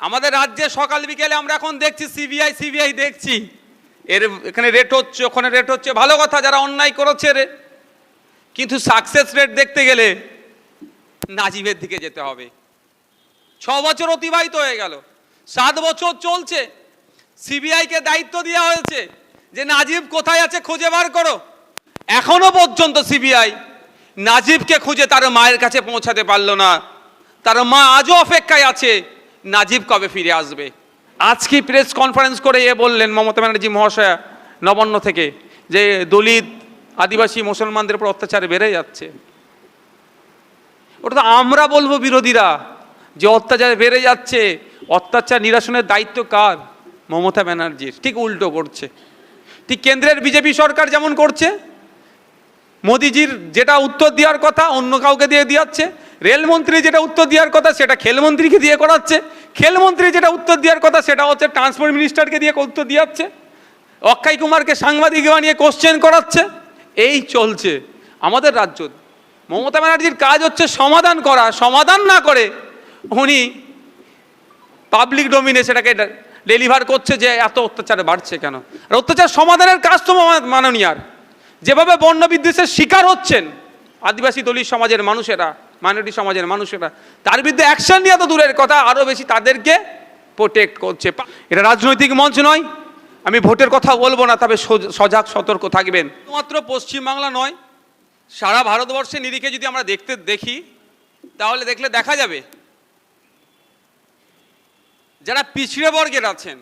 আমাদের রাজ্যে সকাল বিকেলে আমরা এখন দেখছি সিবিআই সিবিআই দেখছি। এর এখানে রেট হচ্ছে, ওখানে রেট হচ্ছে। ভালো কথা, যারা অন্যায় করেছে রে। কিন্তু সাকসেস রেট দেখতে গেলে নাজিবের দিকে যেতে হবে। ছ বছর অতিবাহিত হয়ে গেল। সাত বছর চলছে। সিবিআইকে দায়িত্ব দেওয়া হয়েছে যে নাজিব কোথায় আছে খুঁজে বার করো। এখনও পর্যন্ত সিবিআই নাজিবকে খুঁজে তার মায়ের কাছে পৌঁছাতে পারল না। তার মা আজও অপেক্ষায় আছে। নাজিব কবে ফিরে আসবে? আজকে প্রেস কনফারেন্স করে এ বললেন মমতা ব্যানার্জি মহাশয়া নবান্ন থেকে যে দলিত আদিবাসী মুসলমানদের উপর অত্যাচার বেড়ে যাচ্ছে। ওটা তো আমরা বলব বিরোধীরা, যে অত্যাচার বেড়ে যাচ্ছে, অত্যাচার নিরাসনের দায়িত্ব কার? মমতা ব্যানার্জির। ঠিক উল্টো করছে। ঠিক কেন্দ্রের বিজেপি সরকার যেমন করছে, মোদিজির যেটা উত্তর দেওয়ার কথা অন্য কাউকে দিয়ে দিয়াচ্ছে রেলমন্ত্রী যেটা উত্তর দেওয়ার কথা সেটা খেলমন্ত্রীকে দিয়ে করাচ্ছে। খেলমন্ত্রী যেটা উত্তর দেওয়ার কথা সেটা হচ্ছে ট্রান্সপোর্ট মিনিস্টারকে দিয়ে উত্তর দিয়াচ্ছে। অক্ষয় কুমারকে সাংবাদিক বানিয়ে কোশ্চেন করাচ্ছে। এই চলছে। আমাদের রাজ্য, মমতা ব্যানার্জির কাজ হচ্ছে সমাধান করা। সমাধান না করে উনি পাবলিক ডোমিনে সেটাকে ডেলিভার করছে যে এত অত্যাচার বাড়ছে কেন? আর অত্যাচার সমাধানের কাজ তো মা- মাননীয় আর যেভাবে বন্য বিদ্বেষের শিকার হচ্ছেন আদিবাসী দলিত সমাজের মানুষেরা মাইনরিটি সমাজের মানুষেরা। তার বিরুদ্ধে অ্যাকশন নিয়ে তো দূরের কথা আরও বেশি তাদেরকে প্রোটেক্ট করছে। এটা রাজনৈতিক মঞ্চ নয়, আমি ভোটের কথা বলব না, তবে সজ- সজাগ সতর্ক থাকবেন। শুধুমাত্র পশ্চিমবাংলা নয়, সারা ভারতবর্ষে নিরিখে যদি আমরা দেখতে দেখি, তাহলে দেখলে দেখা যাবে, যারা পিছড়ে বর্গের আছেন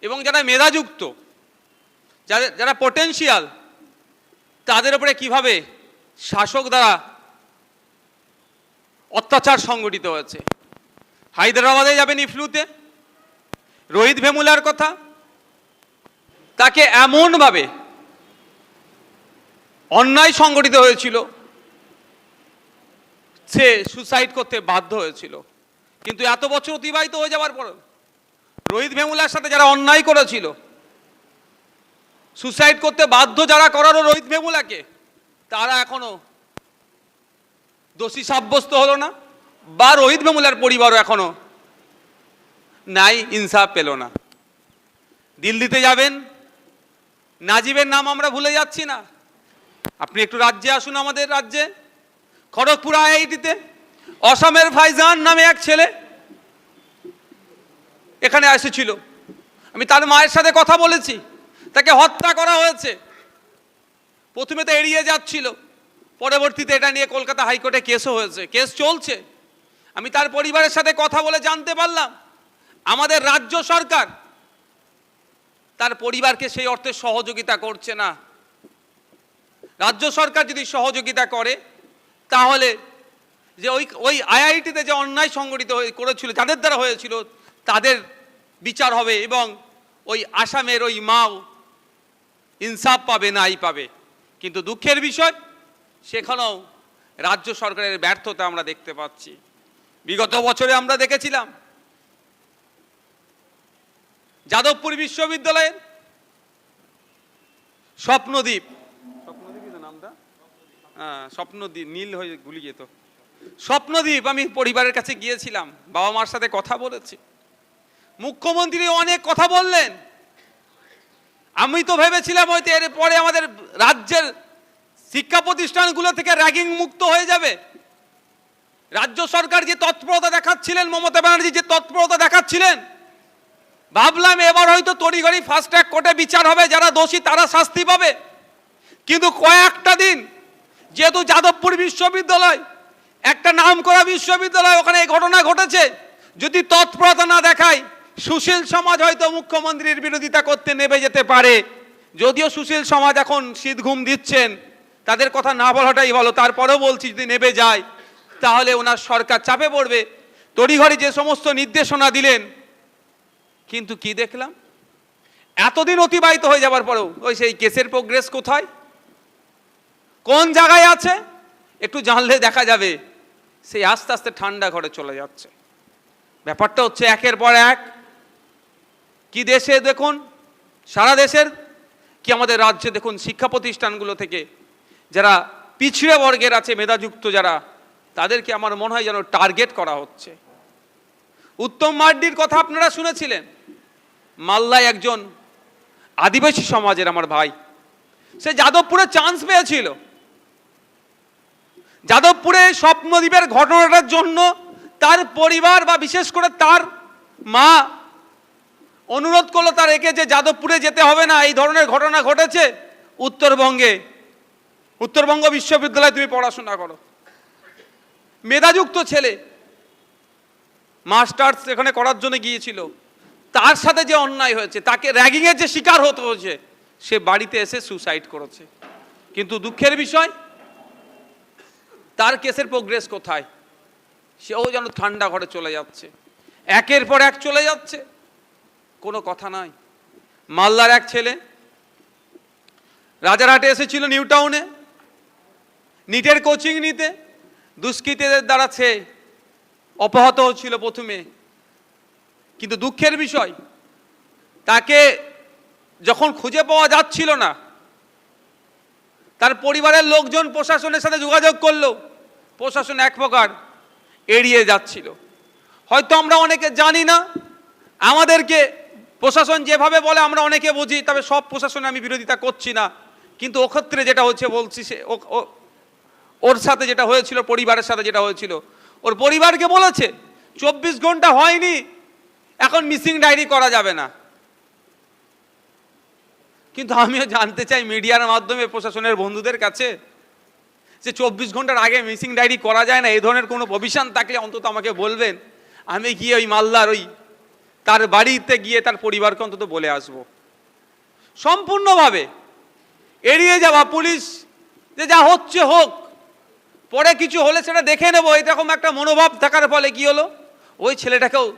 এবং যারা মেধাযুক্ত, যাদের যারা পটেনশিয়াল তাদের উপরে কীভাবে শাসক দ্বারা অত্যাচার সংগঠিত হয়েছে। হায়দ্রাবাদে যাবেন ইফলুতে রোহিত ভেমুলার কথা? তাকে এমনভাবে অন্যায় সংগঠিত হয়েছিল, সে সুসাইড করতে বাধ্য হয়েছিল। কিন্তু এত বছর অতিবাহিত হয়ে যাওয়ার পর রোহিত ভেমুলার সাথে যারা অন্যায় করেছিল সুসাইড করতে বাধ্য যারা করারও রোহিত ভেমুলাকে, তারা এখনও দোষী সাব্যস্ত হলো না, বা রোহিত ভেমুলার পরিবারও এখনও নাই ইনসাফ পেল না। দিল্লিতে যাবেন, নাজিবের নাম আমরা ভুলে যাচ্ছি না। আপনি একটু রাজ্যে আসুন আমাদের রাজ্যে। খড়গপুর আইআইটিতে, অসমের ফাইজান নামে এক ছেলে এখানে এসেছিল। আমি তার মায়ের সাথে কথা বলেছি, তাকে হত্যা করা হয়েছে। প্রথমে তো এড়িয়ে যাচ্ছিল। পরবর্তীতে এটা নিয়ে কলকাতা হাইকোর্টে কেসও হয়েছে, কেস চলছে। আমি তার পরিবারের সাথে কথা বলে জানতে পারলাম। আমাদের রাজ্য সরকার তার পরিবারকে সেই অর্থে সহযোগিতা করছে না। রাজ্য সরকার যদি সহযোগিতা করে, তাহলে যে ওই ওই আইআইটিতে যে অন্যায় সংগঠিত হয়ে, করেছিল, যাদের দ্বারা হয়েছিল, তাদের বিচার হবে এবং ওই আসামের ওই মাও ইনসাফ পাবে নাই পাবে। কিন্তু দুঃখের বিষয় সেখানেও রাজ্য সরকারের ব্যর্থতা আমরা দেখতে পাচ্ছি। বিগত বছরে আমরা দেখেছিলাম যাদবপুর বিশ্ববিদ্যালয়ের স্বপ্নদ্বীপ স্বপ্নদ্বীপই তো নামটা? হ্যাঁ স্বপ্নদ্বীপ নীল হয়ে গুলি যেত। স্বপ্নদ্বীপ আমি পরিবারের কাছে গিয়েছিলাম বাবা মার সাথে কথা বলেছি। মুখ্যমন্ত্রী অনেক কথা বললেন। আমি তো ভেবেছিলাম হয়তো এর পরে আমাদের রাজ্যের শিক্ষা প্রতিষ্ঠানগুলো থেকে র্যাগিং মুক্ত হয়ে যাবে। রাজ্য সরকার যে তৎপরতা দেখাচ্ছিলেন, মমতা ব্যানার্জি যে তৎপরতা দেখাচ্ছিলেন, ভাবলাম এবার হয়তো তড়িঘড়ি ফাস্ট ট্র্যাক কোর্টে বিচার হবে, যারা দোষী তারা শাস্তি পাবে। কিন্তু কয়েকটা দিন, যেহেতু যাদবপুর বিশ্ববিদ্যালয়, একটা নাম করা বিশ্ববিদ্যালয়, ওখানে এই ঘটনা ঘটেছে। যদি তৎপরতা না দেখায়, সুশীল সমাজ হয়তো মুখ্যমন্ত্রীর বিরোধিতা করতে নেমে যেতে পারে। যদিও সুশীল সমাজ এখন শীত ঘুম দিচ্ছেন তাদের কথা না বলাটাই ভালো। তারপরেও বলছি, যদি নেবে যায়, তাহলে ওনার সরকার চাপে পড়বে। তড়িঘড়ি যে সমস্ত নির্দেশনা দিলেন, কিন্তু কি দেখলাম? এতদিন অতিবাহিত হয়ে যাবার পরেও, ওই সেই কেসের প্রোগ্রেস কোথায়? কোন জায়গায় আছে? একটু জানলে দেখা যাবে। সেই আস্তে আস্তে ঠান্ডা ঘরে চলে যাচ্ছে। ব্যাপারটা হচ্ছে একের পর এক। কি দেশে দেখুন? সারা দেশের? কি আমাদের রাজ্যে দেখুন শিক্ষা প্রতিষ্ঠানগুলো থেকে যারা পিছড়ে বর্গের আছে, মেধাযুক্ত যারা, তাদেরকে আমার মনে হয় যেন টার্গেট করা হচ্ছে। উত্তম মার্ডির কথা আপনারা শুনেছিলেন। মাল্লায় একজন আদিবাসী সমাজের আমার ভাই, সে যাদবপুরে চান্স পেয়েছিল। যাদবপুরে স্বপ্নদ্বীপের ঘটনাটার জন্য তার পরিবার বা বিশেষ করে তার মা অনুরোধ করল, তার একে যে যাদবপুরে যেতে হবে না, এই ধরনের ঘটনা ঘটেছে। উত্তরবঙ্গে উত্তরবঙ্গ বিশ্ববিদ্যালয়ে তুমি পড়াশোনা করো। মেধাযুক্ত ছেলে মাস্টার্স এখানে করার জন্য গিয়েছিল। তার সাথে যে অন্যায় হয়েছে, তাকে র্যাগিংয়ের যে শিকার হতে হয়েছে, সে বাড়িতে এসে সুসাইড করেছে। কিন্তু দুঃখের বিষয়, তার কেসের প্রোগ্রেস কোথায়? সেও যেন ঠান্ডা ঘরে চলে যাচ্ছে। একের পর এক চলে যাচ্ছে। কোনো কথা নাই। মালদার এক ছেলে রাজারহাটে এসেছিল নিউ টাউনে। নিটের কোচিং নিতে দুষ্কৃতীদের দ্বারা সে অপহত হচ্ছিল প্রথমে। কিন্তু দুঃখের বিষয়, তাকে যখন খুঁজে পাওয়া যাচ্ছিল না, তার পরিবারের লোকজন প্রশাসনের সাথে যোগাযোগ করল, প্রশাসন এক প্রকার এড়িয়ে যাচ্ছিল। হয়তো আমরা অনেকে জানি না, আমাদেরকে প্রশাসন যেভাবে বলে আমরা অনেকে বুঝি, তবে সব প্রশাসনে আমি বিরোধিতা করছি না। কিন্তু ও ক্ষেত্রে যেটা হচ্ছে বলছি সে ওর সাথে যেটা হয়েছিল, পরিবারের সাথে যেটা হয়েছিল। ওর পরিবারকে বলেছে, চব্বিশ ঘণ্টা হয়নি, এখন মিসিং ডায়েরি করা যাবে না। কিন্তু আমিও জানতে চাই মিডিয়ার মাধ্যমে প্রশাসনের বন্ধুদের কাছে, যে চব্বিশ ঘণ্টার আগে মিসিং ডায়েরি করা যায় না, এই ধরনের কোনো প্রভিশন থাকলে অন্তত আমাকে বলবেন। আমি গিয়ে ওই মালদার ওই তার বাড়িতে গিয়ে তার পরিবারকে অন্তত বলে আসব। সম্পূর্ণভাবে এড়িয়ে যাওয়া পুলিশ, যে যা হচ্ছে হোক পরে কিছু হলে সেটা দেখে নেব। এরকম একটা মনোভাব থাকার ফলে কি হলো? ওই ছেলেটাকেও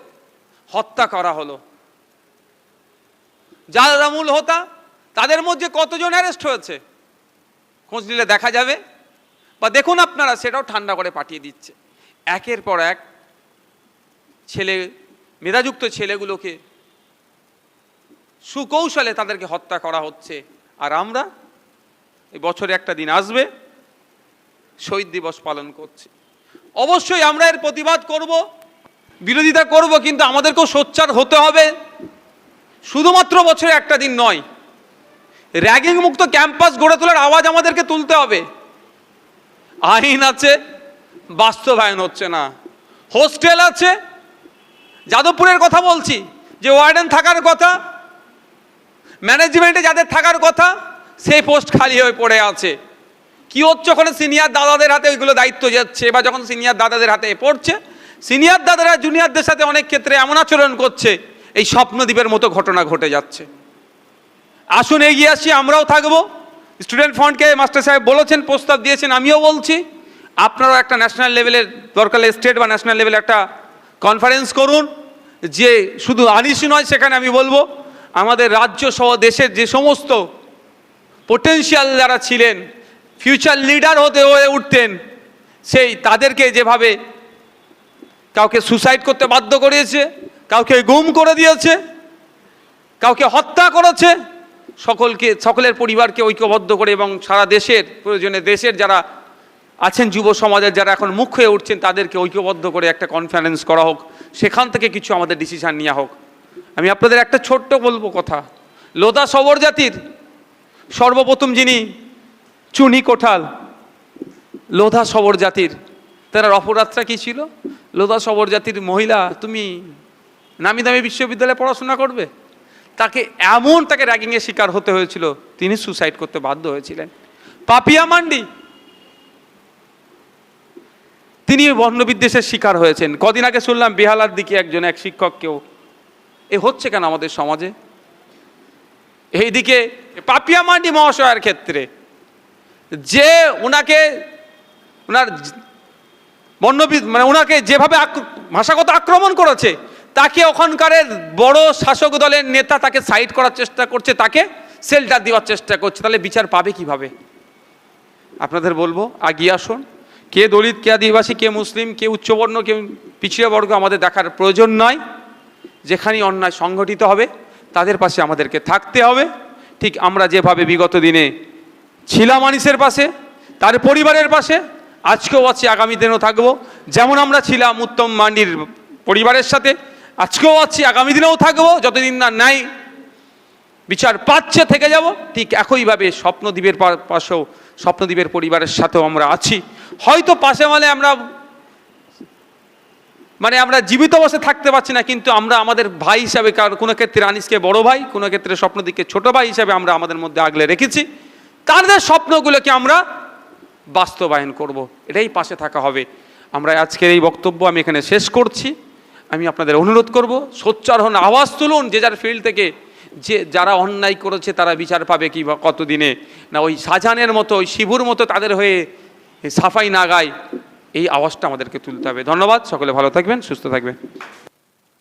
হত্যা করা হলো। যারা মূল হোতা তাদের মধ্যে কতজন অ্যারেস্ট হয়েছে? খোঁজ নিলে দেখা যাবে। বা দেখুন আপনারা, সেটাও ঠান্ডা করে পাঠিয়ে দিচ্ছে। একের পর এক ছেলে, মেধাযুক্ত ছেলেগুলোকে সুকৌশলে তাদেরকে হত্যা করা হচ্ছে। আর আমরা এই বছরে একটা দিন আসবে। শহীদ দিবস পালন করছি। অবশ্যই আমরা এর প্রতিবাদ করব, বিরোধিতা করব, কিন্তু আমাদেরকেও সোচ্চার হতে হবে। শুধুমাত্র বছরে একটা দিন নয় র্যাগিং মুক্ত ক্যাম্পাস গড়ে তোলার আওয়াজ আমাদেরকে তুলতে হবে। আইন আছে, বাস্তবায়ন হচ্ছে না। হোস্টেল আছে, যাদবপুরের কথা বলছি, যে ওয়ার্ডেন থাকার কথা ম্যানেজমেন্টে যাদের থাকার কথা, সেই পোস্ট খালি হয়ে পড়ে আছে। কি হচ্ছে ওখানে? সিনিয়র দাদাদের হাতে ওইগুলো দায়িত্ব যাচ্ছে। বা যখন সিনিয়র দাদাদের হাতে পড়ছে সিনিয়র দাদারা জুনিয়রদের সাথে অনেক ক্ষেত্রে এমন আচরণ করছে, এই স্বপ্নদ্বীপের মতো ঘটনা ঘটে যাচ্ছে। আসুন এগিয়ে আসি, আমরাও থাকব। স্টুডেন্ট ফ্রন্টকে মাস্টার সাহেব বলেছেন, প্রস্তাব দিয়েছেন, আমিও বলছি। আপনারাও একটা ন্যাশনাল লেভেলের দরকার স্টেট বা ন্যাশনাল লেভেলে একটা কনফারেন্স করুন। যে শুধু আনিসি নয়, সেখানে আমি বলব, আমাদের রাজ্য সহ দেশের যে সমস্ত পোটেনশিয়াল যারা ছিলেন ফিউচার লিডার হতে হয়ে উঠতেন, সেই তাদেরকে যেভাবে কাউকে সুসাইড করতে বাধ্য করিয়েছে, কাউকে গুম করে দিয়েছে, কাউকে হত্যা করেছে, সকলকে, সকলের পরিবারকে ঐক্যবদ্ধ করে এবং সারা দেশের, প্রয়োজনে দেশের যারা আছেন, যুব সমাজের যারা এখন মুখ হয়ে উঠছেন, তাদেরকে ঐক্যবদ্ধ করে একটা কনফারেন্স করা হোক, সেখান থেকে কিছু আমাদের ডিসিশান নেওয়া হোক। আমি আপনাদের একটা ছোট্ট বলব কথা। লোদা সবর জাতির সর্বপ্রথম যিনি চুনি কোঠাল, লোধা সবর জাতির। তার অপরাধটা কি ছিল? লোধা সবর জাতির মহিলা তুমি নামি দামি বিশ্ববিদ্যালয়ে পড়াশোনা করবে? তাকে এমন তাকে র্যাগিংয়ের শিকার হতে হয়েছিল, তিনি সুসাইড করতে বাধ্য হয়েছিলেন। পাপিয়া মান্ডি, তিনি বর্ণবিদ্বেষের শিকার হয়েছেন। কদিন আগে শুনলাম বেহালার দিকে একজন এক শিক্ষককেও। এ হচ্ছে কেন আমাদের সমাজে? এইদিকে পাপিয়া মান্ডি মহাশয়ের ক্ষেত্রে যে ওনাকে ওনার বর্ণবিদ মানে ওনাকে যেভাবে ভাষাগত আক্রমণ করেছে, তাকে ওখানকার বড় শাসক দলের নেতা তাকে সাইড করার চেষ্টা করছে, তাকে সেল্টার দেওয়ার চেষ্টা করছে, তাহলে বিচার পাবে কীভাবে? আপনাদের বলব, আগিয়ে আসুন। কে দলিত, কে আদিবাসী, কে মুসলিম, কে উচ্চবর্ণ, কে পিছিয়ে বর্গ, আমাদের দেখার প্রয়োজন নয় যেখানেই অন্যায় সংগঠিত হবে, তাদের পাশে আমাদেরকে থাকতে হবে। ঠিক আমরা যেভাবে বিগত দিনে ছিলাম আনিসের পাশে, তার পরিবারের পাশে, আজকেও আছি, আগামী দিনেও থাকব। যেমন আমরা ছিলাম উত্তম মান্ডির পরিবারের সাথে, আজকেও আছি, আগামী দিনেও থাকব, যতদিন না নাই, বিচার পাচ্ছে, থেকে যাব, ঠিক একইভাবে স্বপ্নদ্বীপের পাশেও স্বপ্নদ্বীপের পরিবারের সাথেও আমরা আছি। হয়তো পাশে মানে আমরা মানে আমরা জীবিত অবস্থায় থাকতে পারছি না, কিন্তু আমরা আমাদের ভাই হিসাবে, কার- কোনো ক্ষেত্রে আনিসকে বড় ভাই, কোনো ক্ষেত্রে স্বপ্নদ্বীপকে ছোট ভাই হিসাবে আমরা আমাদের মধ্যে আগলে রেখেছি। তাদের স্বপ্নগুলোকে আমরা বাস্তবায়ন করব। এটাই পাশে থাকা হবে। আমরা আজকের এই বক্তব্য আমি এখানে শেষ করছি। আমি আপনাদের অনুরোধ করব সোচ্চার হন আওয়াজ তুলুন যে যার ফিল্ড থেকে যে যারা অন্যায় করেছে তারা বিচার পাবে কি বা কতদিনে। না, ওই শাহজাহানের মতো, ওই শিবুর মতো তাদের হয়ে সাফাই না গায়, এই আওয়াজটা আমাদেরকে তুলতে হবে। ধন্যবাদ, সকলে ভালো থাকবেন, সুস্থ থাকবেন।